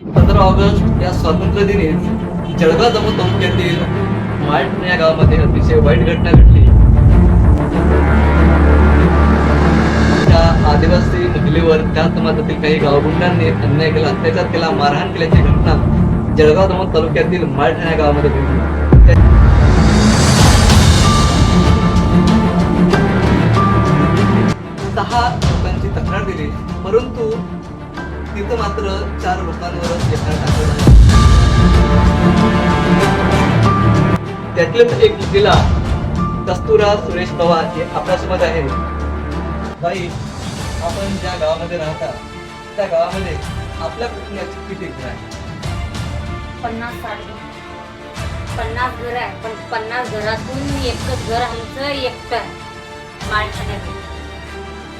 पंधरा ऑगस्ट या स्वातंत्र्य दिनी जळगाव जम्मू तालुक्यातील माळ या गावामध्ये अतिशय वाईट घटना घडली. त्या आदिवासी महिलेवर त्या समाजातील काही गावगुंडांनी अन्याय केला अत्याचार केला मारहाण केल्याची घटना जळगाव जम्मू तालुक्यातील माळ या गावामध्ये घडली. तिथं मात्र चार लोकांवरच एफ त्यातल्याच एक जिल्हा कस्तुरा सुरेश पवार हे आपल्यासोबत आहे बाई आपण ज्या गावामध्ये राहता त्या गावामध्ये आपल्या कुटुंबाची किती घर आहे? पन्नास साठ घर. पन्नास घर आहे पण पन्नास घरातून एकच घर आमचं एकटं माणसाने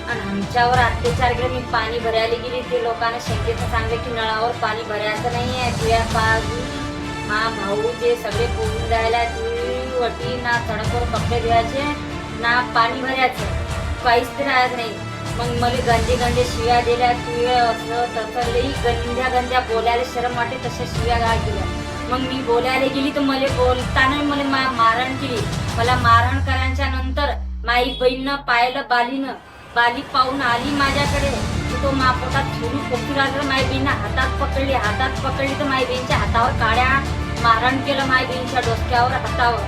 आणि आमच्यावर अत्याचार केले. मी पाणी भरायला गेली. ते लोकांना शंकेचं सांगलं की नळावर पाणी भरायचं नाही आहे. तुया पाजू हा भाऊ जे सगळे पोहून जायला तू वटी ना सडकवर कपडे धुवायचे ना पाणी भरायचं. काहीच तर राहत नाही. मग मला गंजे गंजे शिव्या दिल्या. तू असं तसं लई गंध्या गंध्या बोलायला शरम वाटे तशा शिव्या गाळ दिल्या. मग मी बोलायला गेली तर मला बोलताना मला मा- मारण केली. मला मारहाण करायच्या नंतर माई बहीणनं पाहिलं बालीनं बाली पाहून आली माझ्याकडे. तो मापोटात थोडी पोखी लागलं माई बहिणीनं हातात पकडली हातात पकडली तर माई बहिणीच्या हातावर काड्या मारण केलं माई बहीणच्या डोक्यावर हातावर.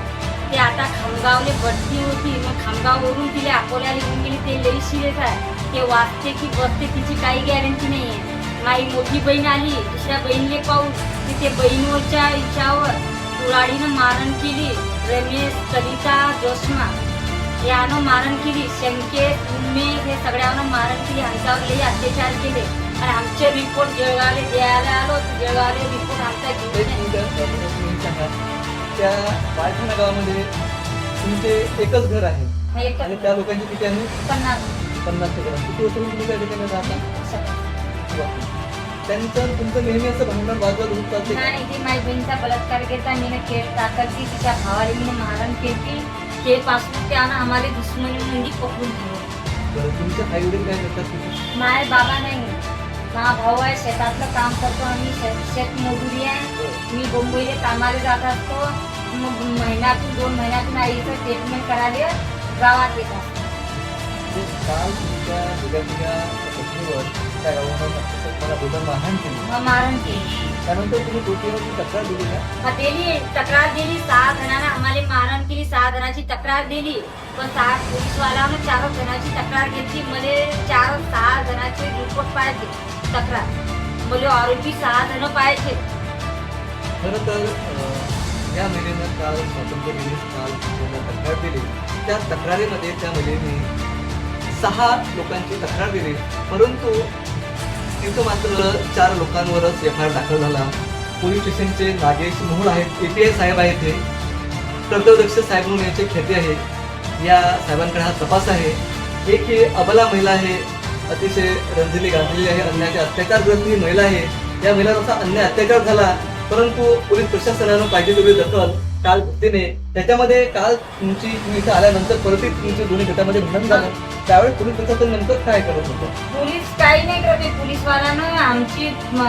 ते आता खामगावले बसली होती मग खामगाववरून तिला अकोल्याला घेऊन गेली. ते लई सिरियस आहे. ते वाचते की बसते तिची काही गॅरंटी नाही आहे माई मोठी बहीण आली दुसऱ्या बहिणीले पाहून तिथे बहिणीवरच्या हिच्यावर कुराडीनं मारण केली. रमेश कलिता जोशमा यानं मारण केली. शंकेत उमेश हे सगळ्यांना मारण केली. आमच्यावर लई अत्याचार केले. आणि आमचे रिपोर्ट जळगावले द्यायला आलो. जळगावले रिपोर्ट आमचा तुम्ही त्या पायथाणा गावामध्ये तुमचे एकच घर आहे. आणि त्या लोकांची किती आहे? पन्नास. पन्नास घर किती वर्ष तुम्ही त्या ठिकाणी राहता. त्यांचं तुमचं नेहमी असं भांडण होत? नाही ती माझ्या बहिणीचा बलात्कार केला. मी केळ टाकली तिच्या भावाला मी मारण केली ते पासून त्यानं आम्हाला दुश्मनी म्हणजे पकडून ठेवलं बरं तुमचे आई वडील काय करतात? माय बाबा नाही माझा भाऊ आहे शेतातलं काम करतो आम्ही शेत शेत मजुरी आहे. मी मुंबईला कामाला जात असतो. मग महिन्यातून दोन महिन्यातून आईचं ट्रीटमेंट करायला गावात येत म्हणजे काल तुमच्या तुझ्या पत्नीवर त्या गावानं मला बोलून मारहाण केली. मारण केली. त्यानंतर तुम्ही कोटीवरती तक्रार दिली का? मग दिली. तक्रार दिली. सहा जणांना आम्हाला मारण केली. सहा जणांची तक्रार दिली. पण सहा पोलीसवाल्यानं चार जणांची तक्रार घेतली. मला चार सहा जणांचे रिपोर्ट पाहिजे. तक्रार. मला आरोपी सहा जण पाहिजे. खरं तर अं, या महिलेनं काल स्वातंत्र्य दिनी काल त्यांना तक्रार दिली. त्या तक्रारीमध्ये त्या महिलेने सहा लोकांची तक्रार दिली. परंतु तिथं मात्र चार लोकांवरच एफ आय आर दाखल झाला. पोलीस स्टेशनचे नागेश मोहोळ आहेत ए पी आय साहेब आहेत ते. कर्तव्यदक्ष साहेब म्हणून यांचे खेते आहे या साहेबांकडे हा तपास आहे. एक ही अबला महिला आहे. अतिशय रंजली गाजलेली आहे. अन्यायाच्या अत्याचारग्रस्त ही महिला आहे. या महिलांचा अन्याय अत्याचार झाला. परंतु पोलीस प्रशासनानं पाहिजे तेवढी दखल काल घेतली त्याच्यामध्ये काल तुमची तुम्ही इथं आल्यानंतर परत तुमची दोन्ही गटामध्ये भांडण झालं. त्यावेळी पोलीस प्रशासन नेमकं काय करत होतं? पोलीस काही नाही करते पोलीसवाल्यानं आमची म,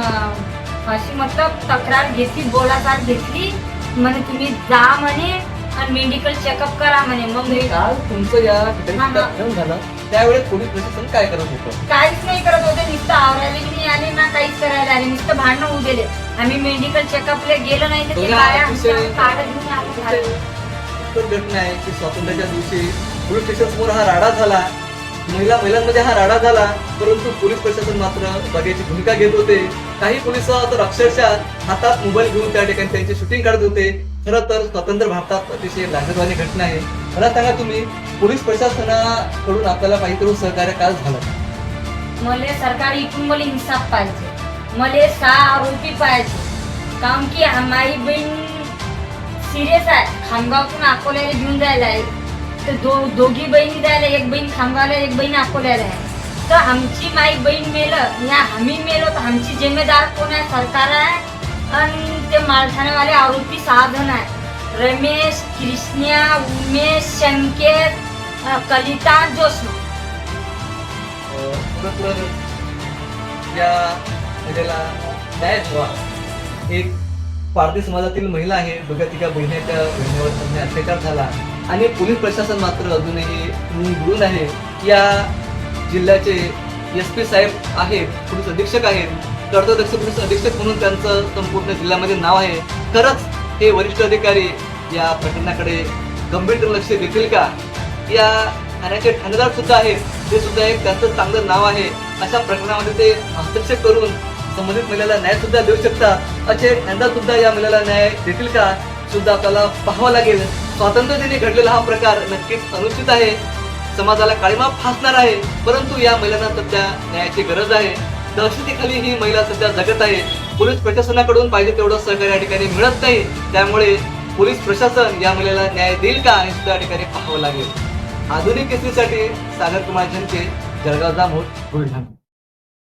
अशी मतलब तक्रार घेतली बोलाचार घेतली. म्हणे तुम्ही जा म्हणे आणि मेडिकल चेकअप करा म्हणे. मग मी काल तुमचं या ठिकाणी हा, हा. भांडण झालं. त्यावेळेस पोलीस प्रशासन काय करत होतं? काहीच नाही करत होते. नुसतं आवरायला बी नाही आले ना काहीच करायला आले. नुसतं भांडणं होऊ दिले. आम्ही मेडिकल चेकअपला गेलो नाही तर ते बघा, बाया अतिशय- आमच्या कार्ड घेऊन आले घरी. उत्तर घटना आहे की स्वातंत्र्याच्या दिवशी पोलीस स्टेशन समोर हा राडा झाला. महिला महिलांमध्ये हा राडा झाला. परंतु पोलीस प्रशासन मात्र बघायची भूमिका घेत होते. काही पोलीस तर अक्षरशः हातात मोबाईल घेऊन त्या ठिकाणी त्यांची शूटिंग काढत होते. खरं तर स्वतंत्र भारतात अतिशय लाजरवाणी घटना आहे. मला सांगा तुम्ही पोलीस प्रशासनाकडून आपल्याला काहीतरी सहकार्य काल झालं? मले सरकार इथून मला इन्साफ पाहिजे. मले सहा आरोपी पाहिजे. कारण की माई बहीण सिरियस आहे. खामगावतून अकोल्याला घेऊन जायला आहे. तर दो दोघी बहिणी जायला एक बहीण खामगावला एक बहीण अकोल्याला आहे. तर आमची माई बहीण मेलं या आम्ही मेलो तर आमची जिम्मेदार कोण आहे? सरकार आहे. आणि ते माळठाणेवाले आरोपी सहा जण आहे. रमेश कृष्णा उमेश संकेत कलिता जोशना या महिलेला व्हा एक पारधी समाजातील महिला आहे. बघा तिच्या बहिणीच्या बहिणीवर त्यांनी अत्याचार झाला. आणि पोलीस प्रशासन मात्र अजूनही निवडून आहे. या जिल्ह्याचे एस पी साहेब आहेत पोलीस अधीक्षक आहेत. कर्तव्यदक्ष पोलीस अधीक्षक म्हणून त्यांचं संपूर्ण जिल्ह्यामध्ये नाव आहे. खरंच हे वरिष्ठ अधिकारी या प्रकरणाकडे गंभीर लक्ष देतील का? या ठाण्याचे ठाणेदार सुद्धा आहेत. ते सुद्धा एक त्यांचं चांगलं नाव आहे. अशा प्रकरणामध्ये ते हस्तक्षेप करून संबंधित महिलेला न्याय सुद्धा देऊ शकतात असे ठाणेदार सुद्धा या महिलेला न्याय देतील का? सुद्धा आपल्याला पाहावं लागेल. स्वातंत्र्य दिनी घडलेला हा प्रकार नक्कीच अनुचित आहे. समाजाला काळीमा फासणार आहे. परंतु या महिलांना सध्या न्यायाची गरज आहे. दहशतीखाली ही महिला सध्या जगत आहे. पोलीस प्रशासनाकडून पाहिजे तेवढं सहकार्य या ठिकाणी मिळत नाही. त्यामुळे पोलीस प्रशासन या मुलीला न्याय देईल का हे सुद्धा या ठिकाणी पाहावं लागेल. आधुनिक केसरीसाठी सागर कुमार जनते जळगाव जामोद बुलढाणा.